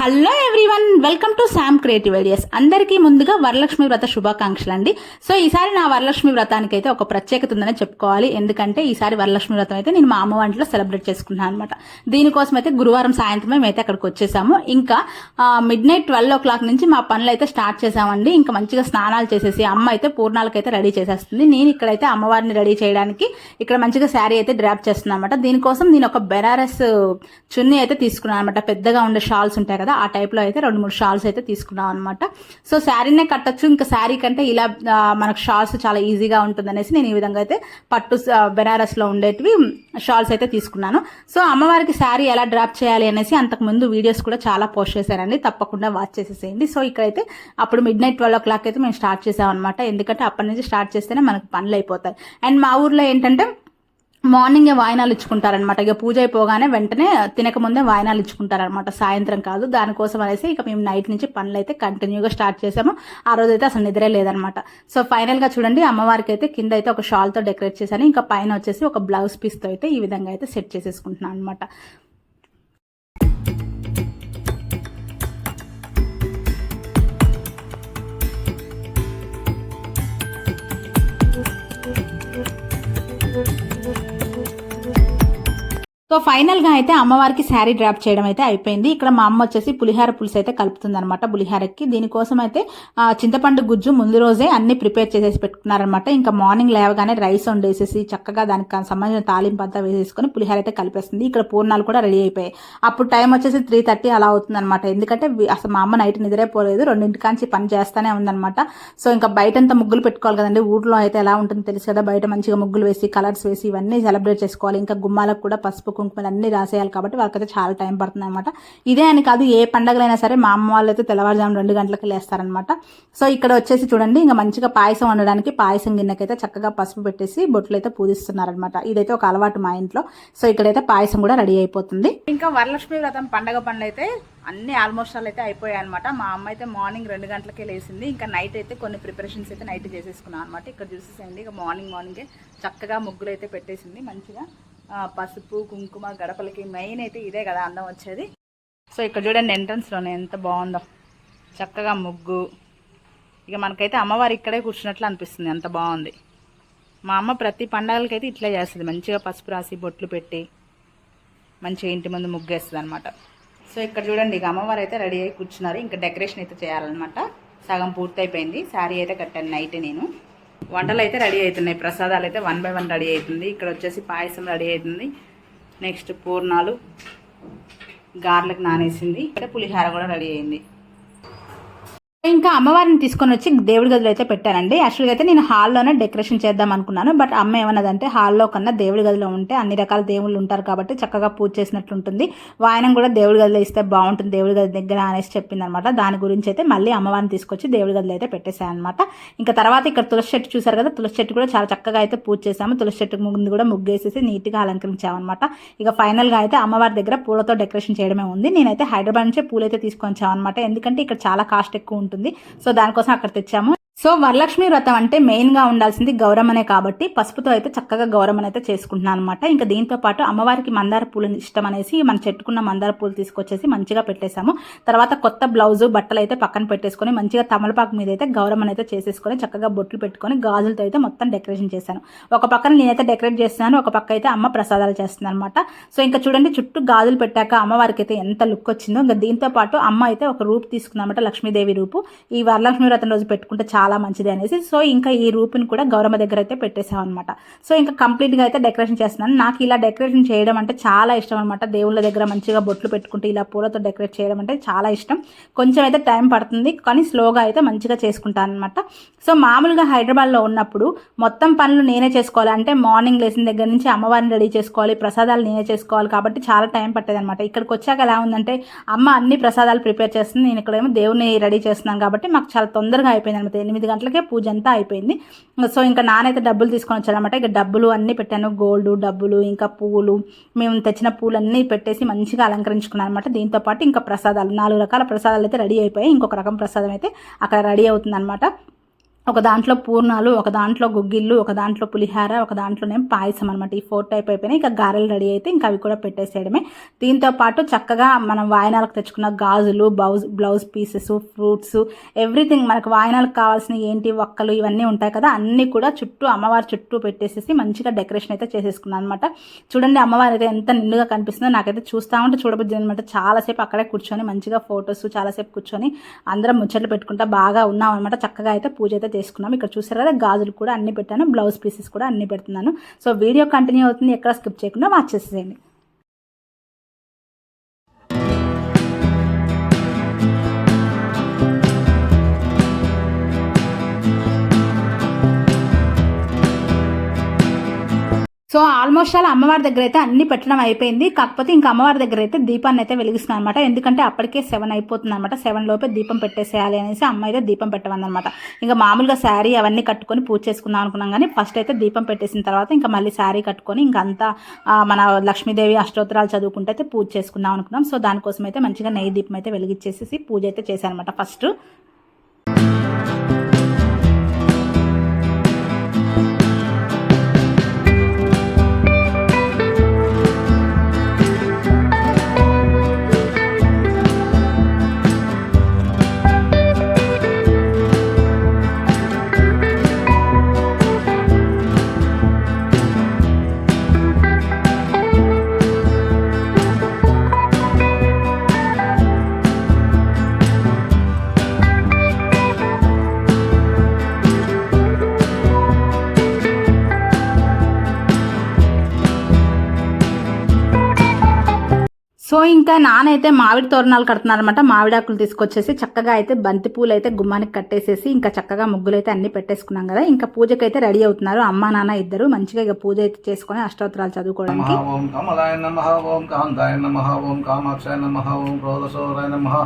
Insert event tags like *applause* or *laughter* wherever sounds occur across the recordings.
Hello everyone welcome to Sam creative ideas అందరికీ ముందుగా వరలక్ష్మి వ్రత శుభాకాంక్షలు అండి సో ఈసారి నా వరలక్ష్మి వ్రతానికి అయితే ఒక ప్రత్యేకత ఉందని చెప్పుకోవాలి. ఎందుకంటే ఈసారి వరలక్ష్మి వ్రతం అయితే నేను మా అమ్మ వంటలో సెలబ్రేట్ చేసుకున్నాను అనమాట దీనికోసం అయితే గురువారం సాయంత్రం మేమైతే అక్కడికి వచ్చేసాము. ఇంకా midnight twelve o'clock నుంచి మా పనులు అయితే స్టార్ట్ చేసామండి. ఇంకా మంచిగా స్నానాలు చేసేసి అమ్మ అయితే పూర్ణాలకైతే రెడీ చేసేస్తుంది. నేను ఇక్కడైతే అమ్మవారిని రెడీ చేయడానికి ఇక్కడ మంచిగా శారీ అయితే డ్రాప్ చేస్తున్నాను అనమాట దీనికోసం నేను ఒక బెనారస్ చున్నీ అయితే తీసుకున్నాను అనమాట పెద్దగా ఉండే షాల్స్ ఉంటాయి కదా ఆ టైప్లో అయితే రెండు మూడు షాల్స్ అయితే తీసుకున్నాం అనమాట సో శారీనే కట్టచ్చు. ఇంకా శారీ కంటే ఇలా మనకు షాల్స్ చాలా ఈజీగా ఉంటుంది అనేసి నేను ఈ విధంగా అయితే పట్టు బెనారస్లో ఉండేటివి షాల్స్ అయితే తీసుకున్నాను. సో అమ్మవారికి శారీ ఎలా డ్రాప్ చేయాలి అనేసి అంతకు ముందు వీడియోస్ కూడా చాలా పోస్ట్ చేశానండి తప్పకుండా వాచ్ చేసేసేయండి. సో ఇక్కడైతే అప్పుడు midnight twelve o'clock అయితే మేము స్టార్ట్ చేసామన్నమాట. ఎందుకంటే అప్పటి నుంచి స్టార్ట్ చేస్తేనే మనకు పనులు అయిపోతాయి. అండ్ మా ఊర్లో ఏంటంటే మార్నింగే వాయినాలు ఇచ్చుకుంటారనమాట ఇక పూజ అయిపోగానే వెంటనే తినకముందే వాయినాలు ఇచ్చుకుంటారనమాట సాయంత్రం కాదు దానికోసం అనేసి ఇక మేము నైట్ నుంచి పనులు అయితే కంటిన్యూగా స్టార్ట్ చేసాము. ఆ రోజు అయితే అసలు నిద్రే లేదనమాట సో ఫైనల్గా చూడండి అమ్మవారికి అయితే కింద అయితే ఒక షాల్తో డెకరేట్ చేశాను. ఇంకా పైన వచ్చేసి ఒక బ్లౌజ్ పీస్తో అయితే ఈ విధంగా అయితే సెట్ చేసేసుకుంటున్నాను అనమాట సో ఫైనల్గా అయితే అమ్మవారికి శారీ డ్రాప్ చేయడం అయితే అయిపోయింది. ఇక్కడ మా అమ్మ వచ్చేసి పులిహార పులుసు అయితే కలుపుతుంది అనమాట పులిహారకి. దీనికోసం అయితే చింతపండు గుజ్జు ముందు రోజే అన్ని ప్రిపేర్ చేసేసి పెట్టుకున్నారనమాట ఇంకా మార్నింగ్ లేవగానే రైస్ వండేసేసి చక్కగా దానికి సంబంధించిన తాలింపు అంతా వేసేసుకొని పులిహార అయితే కలిపేస్తుంది. ఇక్కడ పూర్ణాలు కూడా రెడీ అయిపోయాయి. అప్పుడు టైం వచ్చేసి త్రీ థర్టీ అలా అవుతుంది అనమాట ఎందుకంటే అసలు మా అమ్మ నైట్ నిద్రైపోలేదు రెండింటి కాంచి పని చేస్తానే ఉందన్నమాట. సో ఇంకా బయటంతా ముగ్గులు పెట్టుకోవాలి కదండి. ఊర్లో అయితే ఎలా ఉంటుందో తెలుసు కదా. బయట మంచిగా ముగ్గులు వేసి కలర్స్ వేసి ఇవన్నీ సెలబ్రేట్ చేసుకోవాలి. ఇంకా గుమ్మాలకు కూడా పసుపు కుంకుమలు అన్ని రాసేయాలి కాబట్టి వాళ్ళకైతే చాలా టైం పడుతుంది అనమాట ఇదే అని కాదు ఏ పండగలైనా సరే మా అమ్మ వాళ్ళు అయితే తెల్లవారుజాము రెండు గంటలకు లేస్తారనమాట సో ఇక్కడ వచ్చేసి చూడండి ఇంకా మంచిగా పాయసం వండడానికి పాయసం గిన్నెకైతే చక్కగా పసుపు పెట్టేసి బొట్లు అయితే పూజిస్తున్నారనమాట ఇదైతే ఒక అలవాటు మా ఇంట్లో. సో ఇక్కడైతే పాయసం కూడా రెడీ అయిపోతుంది. ఇంకా వరలక్ష్మి వ్రతం పండగ పనులు అయితే అన్ని ఆల్మోస్ట్ ఆల్ అయితే అయిపోయాయి అనమాట మా అమ్మ అయితే మార్నింగ్ రెండు గంటలకే లేసింది. ఇంకా నైట్ అయితే కొన్ని ప్రిపరేషన్స్ అయితే నైట్ చేసేసుకున్నాం అనమాట ఇక్కడ చూసేసేయండి ఇక మార్నింగ్ మార్నింగే చక్కగా ముగ్గులు అయితే పెట్టేసింది మంచిగా. పసుపు కుంకుమ గడపలకి మెయిన్ అయితే ఇదే కదా అందం వచ్చేది. సో ఇక్కడ చూడండి ఎంట్రన్స్లోనే ఎంత బాగుందో. చక్కగా ముగ్గు. ఇక మనకైతే అమ్మవారు ఇక్కడే కూర్చున్నట్లు అనిపిస్తుంది ఎంత బాగుంది. మా అమ్మ ప్రతి పండగలకైతే ఇట్లే చేస్తుంది మంచిగా పసుపు రాసి బొట్లు పెట్టి మంచిగా ఇంటి ముందు ముగ్గేస్తుంది అనమాట సో ఇక్కడ చూడండి ఇక అమ్మవారు అయితే రెడీ అయి కూర్చున్నారు. ఇంకా డెకరేషన్ అయితే చేయాలన్నమాట. సగం పూర్తయిపోయింది. శారీ అయితే కట్టాను నైట్ నేను. వంటలు అయితే రెడీ అవుతున్నాయి. ప్రసాదాలు అయితే వన్ బై వన్ రెడీ అవుతుంది. ఇక్కడ వచ్చేసి పాయసం రెడీ అవుతుంది. నెక్స్ట్ పూర్ణాలు గార్లకు నానేసింది. ఇక్కడ పులిహార కూడా రెడీ అయింది. ఇంకా అమ్మవారిని తీసుకొని వచ్చి దేవుడి గదిలో అయితే పెట్టానండి యాక్చువల్గా అయితే నేను హాల్లోనే డెకరేషన్ చేద్దాం అనుకున్నాను. బట్ అమ్మ ఏమన్నదంటే హాల్లో కన్నా దేవుడి గదిలో ఉంటే అన్ని రకాల దేవుళ్ళు ఉంటారు కాబట్టి చక్కగా పూజ చేసినట్టు ఉంటుంది వాయనం కూడా దేవుడి గదిలో ఇస్తే బాగుంటుంది. దేవుడి గది దగ్గర అనేసి చెప్పింది అనమాట దాని గురించి అయితే మళ్ళీ అమ్మవారిని తీసుకొచ్చి దేవుడి గదిలో అయితే పెట్టేశాను అనమాట ఇంకా తర్వాత ఇక్కడ తులసి చెట్టు చూసారు కదా తులసి చెట్టు కూడా చాలా చక్కగా అయితే పూజ చేసాము తులసి చెట్టు ముందు కూడా ముగ్గేసేసి నీట్గా అలంకరించామన్నమాట. ఇక ఫైనల్గా అయితే అమ్మవారి దగ్గర పూలతో డెకరేషన్ చేయడమే ఉంది. నేనైతే హైదరాబాద్ నుంచే పూలైతే తీసుకొని వచ్చామన్నమాట ఎందుకంటే ఇక్కడ చాలా కాస్ట్ ఎక్కువ ఉంటుంది. సో దానికోసం అక్కడ తెచ్చాము. సో వరలక్ష్మి వ్రతం అంటే మెయిన్గా ఉండాల్సింది గౌరమ్మనే కాబట్టి పసుపుతో అయితే చక్కగా గౌరమ్మని అయితే చేసుకుంటున్నాను అనమాట ఇంకా దీంతో పాటు అమ్మవారికి మందార పూలు ఇష్టం అనేసి మనం చెట్టుకున్న మందార పూలు తీసుకొచ్చేసి మంచిగా పెట్టేశాము. తర్వాత కొత్త బ్లౌజు బట్టలు అయితే పక్కన పెట్టేసుకొని మంచిగా తమలపాకు మీద అయితే గౌరమ్మని అయితే చేసేసుకొని చక్కగా బొట్లు పెట్టుకొని గాజులతో అయితే మొత్తం డెకరేషన్ చేశాను. ఒక పక్కన నేనైతే డెకరేట్ చేస్తున్నాను ఒక పక్క అయితే అమ్మ ప్రసాదాలు చేస్తున్నాను అనమాట సో ఇంకా చూడండి చుట్టూ గాజులు పెట్టాక అమ్మవారికి అయితే ఎంత లుక్ వచ్చిందో. ఇంకా దీంతో పాటు అమ్మ అయితే ఒక రూపు తీసుకుందన్నమాట లక్ష్మీదేవి రూపు. ఈ వరలక్ష్మి వ్రతం రోజు పెట్టుకుంటే చాలా చాలా మంచిది అనేసి. సో ఇంకా ఈ రూపుని కూడా గౌరమ్మ దగ్గర అయితే పెట్టేసాం అనమాట సో ఇంకా కంప్లీట్గా అయితే డెకరేషన్ చేస్తున్నాను. నాకు ఇలా డెకరేషన్ చేయడం అంటే చాలా ఇష్టం అనమాట దేవుళ్ళ దగ్గర మంచిగా బొట్లు పెట్టుకుంటే ఇలా పూలతో డెకరేట్ చేయడం అంటే చాలా ఇష్టం. కొంచెం అయితే టైం పడుతుంది కానీ స్లోగా అయితే మంచిగా చేసుకుంటాను అనమాట సో మామూలుగా హైదరాబాద్లో ఉన్నప్పుడు మొత్తం పనులు నేనే చేసుకోవాలి. అంటే మార్నింగ్ లేచిన దగ్గర నుంచి అమ్మవారిని రెడీ చేసుకోవాలి ప్రసాదాలు నేనే చేసుకోవాలి కాబట్టి చాలా టైం పట్టేది అనమాట ఇక్కడికి వచ్చాక ఎలా ఉందంటే అమ్మ అన్ని ప్రసాదాలు ప్రిపేర్ చేస్తుంది నేను ఇక్కడేమో దేవుని రెడీ చేస్తున్నాను కాబట్టి మాకు చాలా తొందరగా అయిపోయింది అనమాట ఎనిమిది గంటలకే పూజ అంతా అయిపోయింది. సో ఇంకా నానైతే డబ్బులు తీసుకొని వచ్చాడనమాట ఇక డబ్బులు అన్నీ పెట్టాను. గోల్డ్ డబ్బులు ఇంకా పువ్వులు మేము తెచ్చిన పూలన్నీ పెట్టేసి మంచిగా అలంకరించుకున్నాను అనమాట దీంతో పాటు ఇంకా ప్రసాదాలు. నాలుగు రకాల ప్రసాదాలు అయితే రెడీ అయిపోయాయి. ఇంకొక రకం ప్రసాదం అయితే అక్కడ రెడీ అవుతుంది ఒక దాంట్లో పూర్ణాలు ఒక దాంట్లో గుగ్గిళ్ళు ఒక దాంట్లో పులిహార ఒక దాంట్లోనే పాయసం అనమాట ఈ ఫోర్ టైప్ అయిపోయినాయి. ఇంకా గారెలు రెడీ అయితే ఇంకా అవి కూడా పెట్టేసేయడమే. దీంతో పాటు చక్కగా మనం వాయనాలకు తెచ్చుకున్న గాజులు blouse blouse pieces fruits everything మనకు వాయనాలకు కావాల్సిన ఏంటి ఒక్కలు ఇవన్నీ ఉంటాయి కదా అన్నీ కూడా చుట్టూ అమ్మవారి చుట్టూ పెట్టేసేసి మంచిగా డెకరేషన్ అయితే చేసేసుకున్నాను అనమాట చూడండి అమ్మవారి అయితే ఎంత నిండుగా కనిపిస్తుందో నాకైతే చూస్తూ ఉంటే చూడబుద్ది అనమాట చాలాసేపు అక్కడే కూర్చొని మంచిగా ఫొటోస్ చాలాసేపు కూర్చొని అందరం ముచ్చట్లు పెట్టుకుంటా బాగా ఉన్నాం అనమాట చక్కగా అయితే పూజ అయితే చేసుకున్నాం ఇక్కడ చూసారు కదా గాజులు కూడా అన్ని పెట్టాను బ్లౌజ్ పీసెస్ కూడా అన్ని పెడుతున్నాను. సో వీడియో కంటిన్యూ అవుతుంది. ఎక్కడ స్కిప్ చేయకుండా వాచ్ చేసేయండి. సో ఆల్మోస్ట్ అలా అమ్మవారి దగ్గర అయితే అన్ని పెట్టడం అయిపోయింది. కాకపోతే ఇంకా అమ్మవారి దగ్గర అయితే దీపాన్ని అయితే వెలిగిస్తున్నాను అనమాట ఎందుకంటే అప్పటికే సెవెన్ అయిపోతుంది అనమాట సెవెన్ లోపే దీపం పెట్టేసేయాలి అనేసి అమ్మ అయితే దీపం పెట్టమన్నమాట. ఇంకా మామూలుగా శారీ అవన్నీ కట్టుకొని పూజ చేసుకుందాం అనుకున్నాం కానీ ఫస్ట్ అయితే దీపం పెట్టేసిన తర్వాత ఇంకా మళ్ళీ శారీ కట్టుకొని ఇంకా అంతా మన లక్ష్మీదేవి అష్టోత్తరాలు చదువుకుంటే అయితే పూజ చేసుకుందాం అనుకున్నాం. సో దానికోసం అయితే మంచిగా నెయ్యి దీపం అయితే వెలిగించేసేసి పూజ అయితే చేశాను అనమాట ఫస్ట్. ఇంకా నానైతే మామిడి తోరణాలు కడుతున్నారనమాట మామిడాకులు తీసుకొచ్చేసి చక్కగా అయితే బంతి పూలు అయితే గుమ్మానికి కట్టేసేసి ఇంకా చక్కగా ముగ్గులు అయితే అన్ని పెట్టేసుకున్నాం కదా ఇంకా పూజకి అయితే రెడీ అవుతున్నారు అమ్మ నాన్న ఇద్దరు మంచిగా ఇక పూజ అయితే చేసుకొని అష్టోత్తరాలు చదువుకోవడానికి ఓం కమలాయ నమ ఓం కాంతాయ నమ ఓం కామాక్షాయ నమ ఓం క్రోధశోరాయ నమ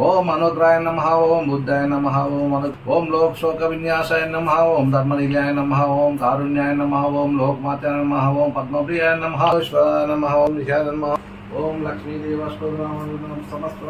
ఓం అనుగ్రాయ నమ ఓం బుద్ధాయ నమ ఓం ఓం లోక్ శోక విన్యాసాయ నమ ఓం ధర్మనిలయాయ నమ ఓం కారుణ్యాయ నమ ఓం లోక్మాత్యాయ నమ ఓం పద్మప్రియాయ నమ ఈశ్వరాయ నమ ఓం నిషాయ నమ ఓం లక్ష్మీదేవస్వరం సమస్త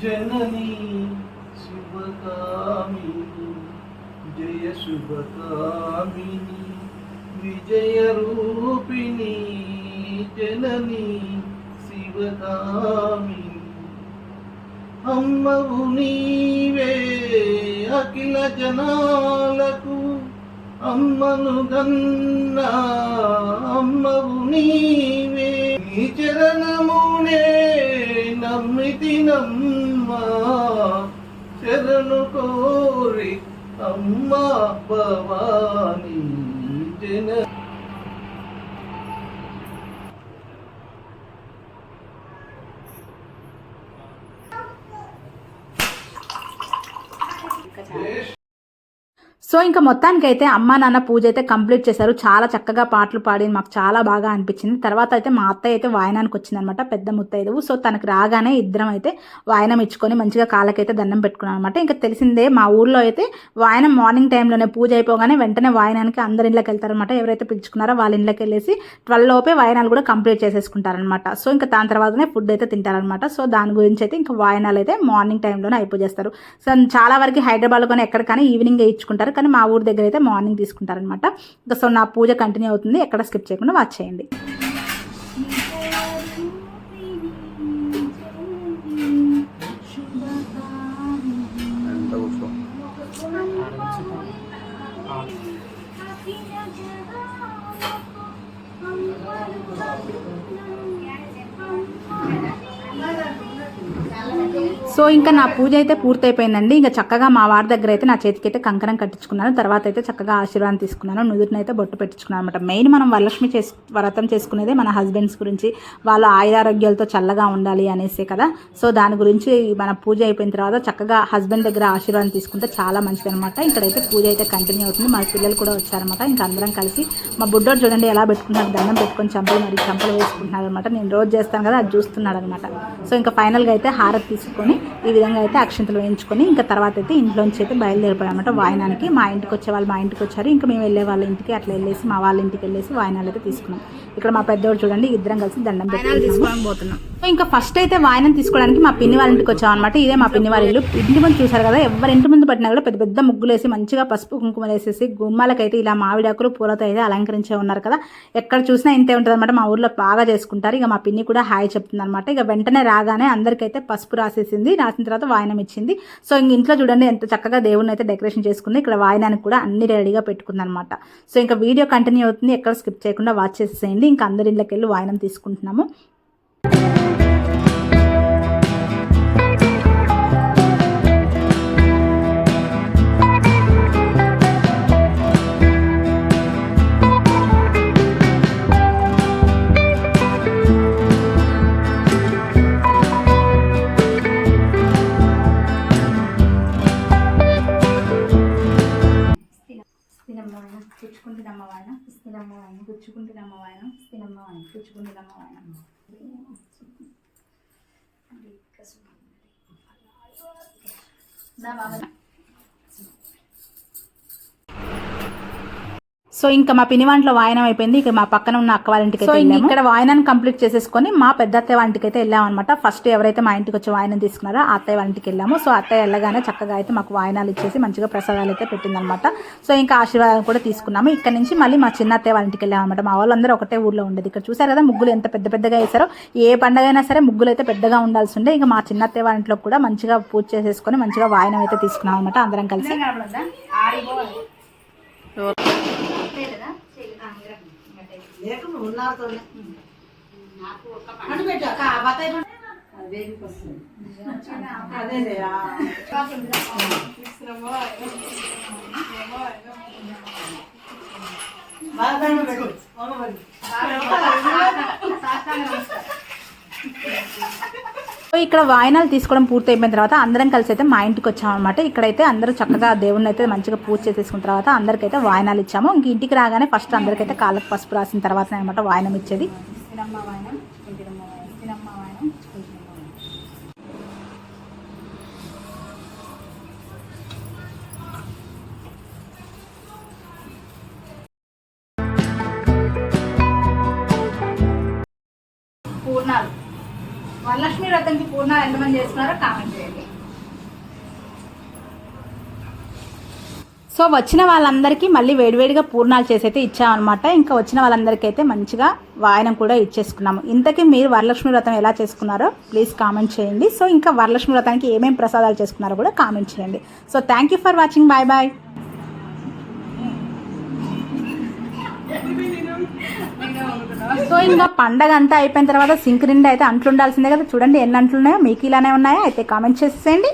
జననీ విజయ శుభకామిని విజయ రూపిణి జనని శివకామిని. అమ్మవు నీవే అఖిల జనాలకు అమ్మను గన్న అమ్మవు నీవే. నీ చరణమునే నమ్మితి నమ్మ శరణు కోరిక அம்மா பவானி தின Yes. సో ఇంకా మొత్తానికి అయితే అమ్మా నాన్న పూజ అయితే కంప్లీట్ చేశారు. చాలా చక్కగా పాటలు పాడి మాకు చాలా బాగా అనిపించింది. తర్వాత అయితే మా అత్తయ్య అయితే వాయనానికి వచ్చిందనమాట పెద్ద ముత్తైదువు. సో తనకు రాగానే ఇద్దరం అయితే వాయనం ఇచ్చుకొని మంచిగా కాళ్ళకైతే దండం పెట్టుకున్నాను అనమాట. ఇంకా తెలిసిందే మా ఊర్లో అయితే వాయనం మార్నింగ్ టైంలోనే పూజ అయిపోగానే వెంటనే వాయనానికి అందరి ఇళ్ళకి వెళ్తారనమాట. ఎవరైతే పిలుచుకున్నారో వాళ్ళ ఇళ్ళకి వెళ్ళేసి ట్వెల్వ్ లోపే వాయనాలు కూడా కంప్లీట్ చేసేసుకుంటారనమాట. సో ఇంకా దాని తర్వాతనే ఫుడ్ అయితే తింటారనమాట. సో దాని గురించి అయితే ఇంకా వాయనాలు అయితే మార్నింగ్ టైంలోనే అయిపోజేస్తారు. సో చాలా వరకు హైదరాబాద్లో కానీ ఎక్కడ కానీ ఈవినింగ్ ఇచ్చుకుంటారు. కానీ మా ఊరి దగ్గర అయితే మార్నింగ్ తీసుకుంటారనమాట ఇంకా సో నా పూజ కంటిన్యూ అవుతుంది. ఎక్కడ స్కిప్ చేయకుండా వాచ్ చేయండి. Thank you. సో ఇంకా నా పూజ అయితే పూర్తయిపోయిందండి. ఇంకా చక్కగా మా వారి దగ్గర అయితే నా చేతికి అయితే కంకణం కట్టించుకున్నాను. తర్వాత అయితే చక్కగా ఆశీర్వాదం తీసుకున్నాను. నుదుటిని అయితే బొట్టు పెట్టించుకున్నాను అనమాట మెయిన్ మనం వరలక్ష్మి చేసు వ్రతం చేసుకునేదే మన హస్బెండ్స్ గురించి. వాళ్ళ ఆయురారోగ్యాలతో చల్లగా ఉండాలి అనేసే కదా. సో దాని గురించి మన పూజ అయిపోయిన తర్వాత చక్కగా హస్బెండ్ దగ్గర ఆశీర్వాదం తీసుకుంటే చాలా మంచిది అనమాట ఇక్కడైతే పూజ అయితే కంటిన్యూ అవుతుంది. మా పిల్లలు కూడా వచ్చారనమాట ఇంకా అందరం కలిసి మా బుడ్డోడు చూడండి ఎలా పెట్టుకుంటున్నారు దండం పెట్టుకొని చంపలు మరి చంపలు వేసుకుంటున్నారు అనమాట నేను రోజు చేస్తాను కదా అది చూస్తున్నాడు అనమాట సో ఇంకా ఫైనల్గా అయితే హారతి తీసుకొని ఈ విధంగా అయితే అక్షంతలు వేయించుకొని ఇంకా తర్వాత అయితే ఇంట్లోంచి అయితే బయలుదేరిపోయాం వాయనానికి మా ఇంటికి వచ్చే వాళ్ళు మా ఇంటికి వచ్చారు ఇంకా మేము వెళ్ళే వాళ్ళ ఇంటికి అట్లా వెళ్ళేసి మా వాళ్ళ ఇంటికి వెళ్ళేసి వాయనాలు అయితే తీసుకున్నాం. ఇక్కడ మా పెద్దోడు చూడండి ఇద్దరం కలిసి దండం పోతున్నాం. సో ఇంకా ఫస్ట్ అయితే వాయనం తీసుకోవడానికి మా పిన్ని వాళ్ళ ఇంటికి వచ్చాం అనమాట ఇదే మా పిన్ని వాళ్ళ ఇల్లు. ఇంటి ముందు చూసారు కదా ఎవరి ఇంటి ముందు పట్టినా కూడా పెద్ద పెద్ద ముగ్గులు వేసి మంచిగా పసుపు కుంకుమ వేసేసి గుమ్మాలకైతే ఇలా మామిడాకులు పూలతో అయితే అలంకరించే ఉన్నారు కదా. ఎక్కడ చూసినా ఇంతే ఉంటుంది అనమాట మా ఊర్లో బాగా చేసుకుంటారు. ఇక మా పిన్ని కూడా హాయ్ చెప్తుంది అనమాట ఇక వెంటనే రాగానే అందరికైతే పసుపు రాసేసింది. రాసిన తర్వాత వాయనం ఇచ్చింది. సో ఇంక ఇంట్లో చూడండి ఎంత చక్కగా దేవుడిని అయితే డెకరేషన్ చేసుకుంది. ఇక్కడ వాయనానికి కూడా అన్ని రెడీగా పెట్టుకుంది అనమాట సో ఇంకా వీడియో కంటిన్యూ అవుతుంది. ఎక్కడ స్కిప్ చేయకుండా వాచ్ చేసేసేయండి. ఇంకా అందరి ఇళ్ళకెళ్ళి వాయనం తీసుకుంటున్నాము. పుచ్చుకుంటున్నమ్మ వాయన స్థినమ్మ వాయన పుచ్చుకుంటున్నమ్మ వాయన స్థినమ్మ వాయన పుచ్చుకుంటున్నమ్మ వాయన సో ఇంకా మా పిని వంటలో వాయనం అయిపోయింది. ఇక మా పక్కన ఉన్న అక్క వాళ్ళ ఇంటికి వెళ్ళాము. ఇక్కడ వాయనాన్ని కంప్లీట్ చేసేసుకొని మా పెద్ద అత్తయ్య వాళ్ళ ఇంటికి అయితే వెళ్ళాం అనమాట ఫస్ట్ ఎవరైతే మా ఇంటికి వచ్చి వాయనం తీసుకున్నారో ఆ అత్తయ్య వాళ్ళ ఇంటికి వెళ్ళాము. సో అత్తయ్య వెళ్ళగానే చక్కగా అయితే మాకు వాయనాలు ఇచ్చేసి మంచిగా ప్రసాదాలు అయితే పెట్టిందనమాట సో ఇంకా ఆశీర్వాదాలు కూడా తీసుకున్నాము. ఇక్కడ నుంచి మళ్ళీ మా చిన్న అత్తయ్య వాళ్ళ ఇంటికి వెళ్ళాం అనమాట మా వాళ్ళందరూ ఒకటే ఊర్లో ఉండేది. ఇక్కడ చూసారు కదా ముగ్గులు ఎంత పెద్ద పెద్దగా వేసారో ఏ పండగ అయినా సరే ముగ్గులు అయితే పెద్దగా ఉండాల్సి ఉండే. ఇంకా మా చిన్న అత్తయ్య వాళ్ళ ఇంట్లో కూడా మంచిగా పూజ చేసేసుకొని మంచిగా వాయనం అయితే తీసుకున్నాం అనమాట అందరం కలిసి. లేక నువ్వు ఉన్నారుతోనే అన్ను పెట్టు అక్క సో ఇక్కడ వాయనాలు తీసుకోవడం పూర్తి అయిపోయిన తర్వాత అందరం కలిసి అయితే మా ఇంటికి వచ్చామన్నమాట. ఇక్కడైతే అందరూ చక్కగా దేవుణ్ణి అయితే మంచిగా పూజ చేసేసుకున్న తర్వాత అందరికైతే వాయనాలు ఇచ్చాము. ఇంక ఇంటికి రాగానే ఫస్ట్ అందరికైతే కాళ్ళకు పసుపు రాసిన తర్వాత అనమాట వాయనం ఇచ్చేది. పూర్ణాలు వరలక్ష్మి వ్రతంకి పూర్ణాలు ఎంతమంది చేస్తున్నారో కామెంట్ చేయండి. సో వచ్చిన వాళ్ళందరికీ మళ్ళీ వేడివేడిగా పూర్ణాలు చేసి అయితే ఇచ్చామన్నమాట. ఇంకా వచ్చిన వాళ్ళందరికీ అయితే మంచిగా వాయనం కూడా ఇచ్చేసుకున్నాము. ఇంతకీ మీరు వరలక్ష్మి వ్రతం ఎలా చేసుకున్నారో ప్లీజ్ కామెంట్ చేయండి. సో ఇంకా వరలక్ష్మి వ్రతానికి ఏమేమి ప్రసాదాలు చేసుకున్నారో కూడా కామెంట్ చేయండి. So thank you for watching. Bye bye. *laughs* So ఇంకా పండగ అంతా అయిపోయిన తర్వాత సింక్ నిండా అయితే అంట్లు ఉండాల్సిందే కదా. చూడండి ఎన్ని అంట్లు ఉన్నాయో మీకు ఇలానే ఉన్నాయో? అయితే కామెంట్ చేసేయండి